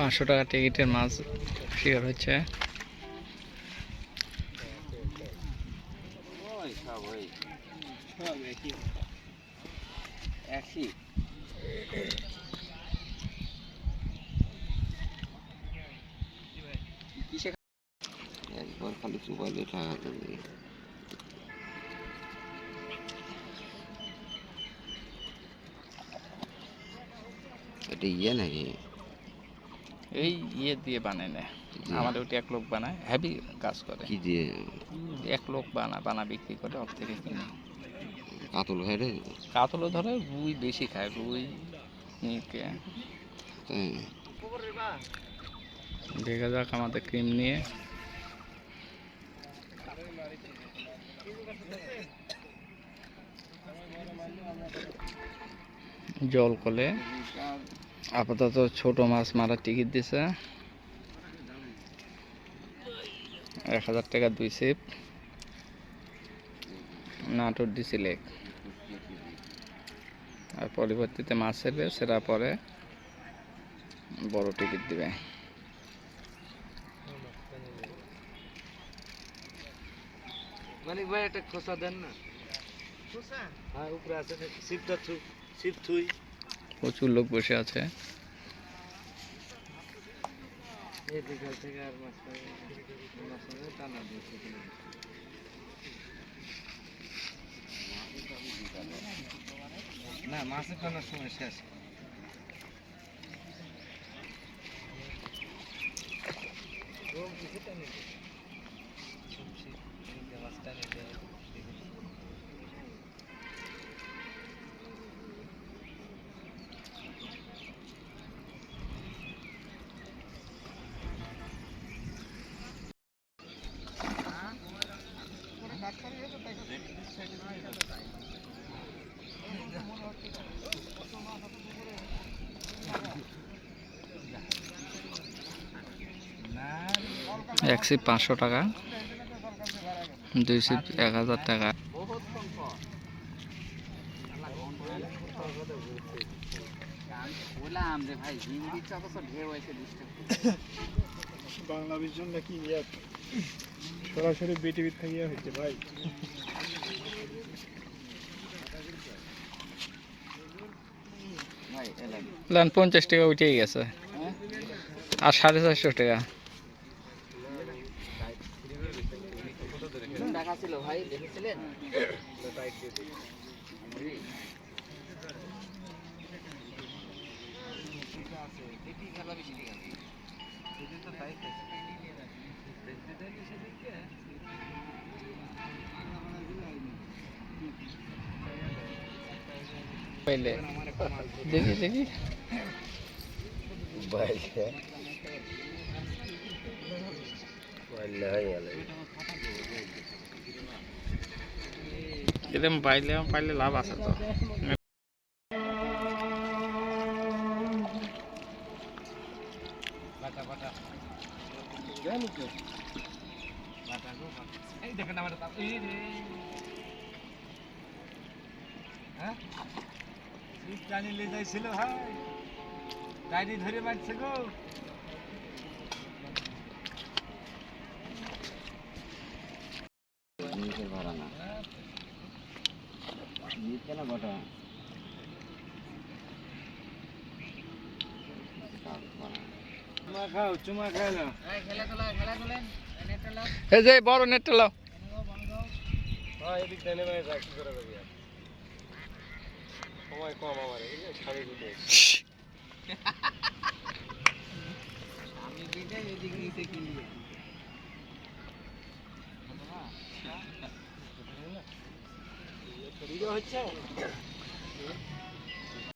পাঁচশো টাকা টিকিটের মাছ শিকার হচ্ছে। একবার খালি মোবাইলে টাকা দেবে। এটা ইয়ে নাকি? এই ইয়ে দিয়ে বানায় না আমাদের ওটি এক লোক বানায় হেভি কাজ করে। কি দিয়ে? এক লোক বানা বানা বিক্রি করে ওর থেকে কিনে। কাতল হয় রে? কাতলও ধরে রুই বেশি খায় রুই নিকে দেখা যাক আমাদের ক্রিম নিয়ে। জল কলে। আপাতত ছোট মাছ মারার টিকিট দিছে। এক হাজার টাকা দুই সিপ নাটোর ডিসি লেক আর পরবর্তীতে মাছ ছেড়বে সেটা পরে বড় টিকিট দিবে। মানিক ভাই একটা খোসা দেন না? খোসা? হ্যাঁ উপরে আছে। সিপটা থুই সিপ থুই। প্রচুর লোক বসে আছে। এই বিকাল থেকে আর মাছ পাই মাছ পাই টানা দিয়েছে না মাছের টানার সময় শেষ। এক সিপ পাঁচশো টাকা দুই সিপ এক হাজার টাকা। সরাসরি থেকে ভাই। পঞ্চাশ টাকা উঠেই গেছে। আর সাড়ে চারশো টাকা। ছিল ভাই দেখেছিলেন? পাইলে লাভ আছে তো বাটা বাটা জানো তো বাটা গো বাটা আমার তাপ এই রে। হ্যাঁ? সিট টানি লে যাইছিল ভাই গাড়ি ধরে মারছে গো। নিজের ভাড়া না। নিত কেন বটা? এই যে বড় নেটটা লাও। সময় কম আমার সাড়ে দুটো আমি বিটাই এদিক কি হচ্ছে